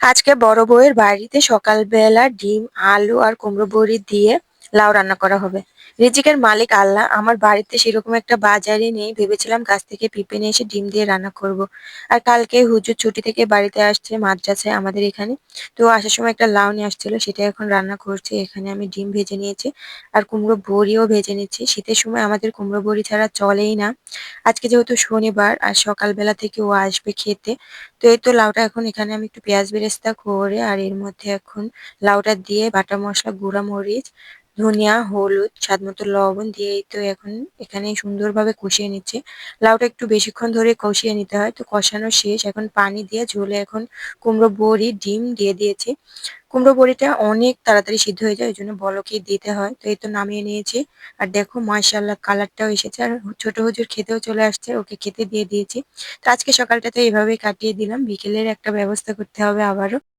আজকে বড় বউয়ের বাড়িতে সকালবেলা ডিম আলু আর কুমড়ো বড়ি দিয়ে লাউ রান্না করা হবে। রিজিকের মালিক আল্লাহ। আমার বাড়িতে সেরকম একটা বাজারে নেই। ভেবেছিলাম গাছ থেকে পিঁপে নিয়ে এসে ডিম দিয়ে রান্না করব। আর কালকে হুজুর ছুটি থেকে বাড়িতে আসছে মাদ্রাসায় আমাদের এখানে। তো আসার সময় একটা লাউ নিয়ে আসছিল। সেটা এখন রান্না করছি। এখানে আমি ডিম ভেজে নিয়েছি। আর কুমড়ো বড়িও ভেজে নিচ্ছি। শীতের সময় আমাদের কুমড়ো বড়ি ছাড়া চলেই না। আজকে যেহেতু শনিবার আর সকালবেলা থেকে ও আসবে খেতে। তো এই তো লাউটা এখন এখানে আমি একটু পেঁয়াজ বেরেস্তা করে আর এর মধ্যে এখন লাউটা দিয়ে বাটা মশলা, গুঁড়া মরিচ ধনিয়া, হলুদ, স্বাদ মতো লবণ দিয়ে তো এখন এখানে সুন্দরভাবে কষিয়ে নিচ্ছে। লাউটা একটু বেশিক্ষণ ধরে কষিয়ে নিতে হয়। তো কষানো শেষ। এখন পানি দিয়ে ঝোলে এখন কুমড়ো, বড়ি, ডিম দিয়ে দিয়েছি। কুমড়ো, বড়িটা অনেক তাড়াতাড়ি সিদ্ধ হয়ে যায়, ওই জন্য বলকে দিতে হয়। তো এই তো নামিয়ে নিয়েছি। আর দেখো মাশাল্লাহ কালারটাও এসেছে। আর ছোট হুজুর খেতেও চলে আসছে, ওকে খেতে দিয়ে দিয়েছি। তো আজকে সকালটা তো এইভাবেই কাটিয়ে দিলাম। বিকেলের একটা ব্যবস্থা করতে হবে আবারও।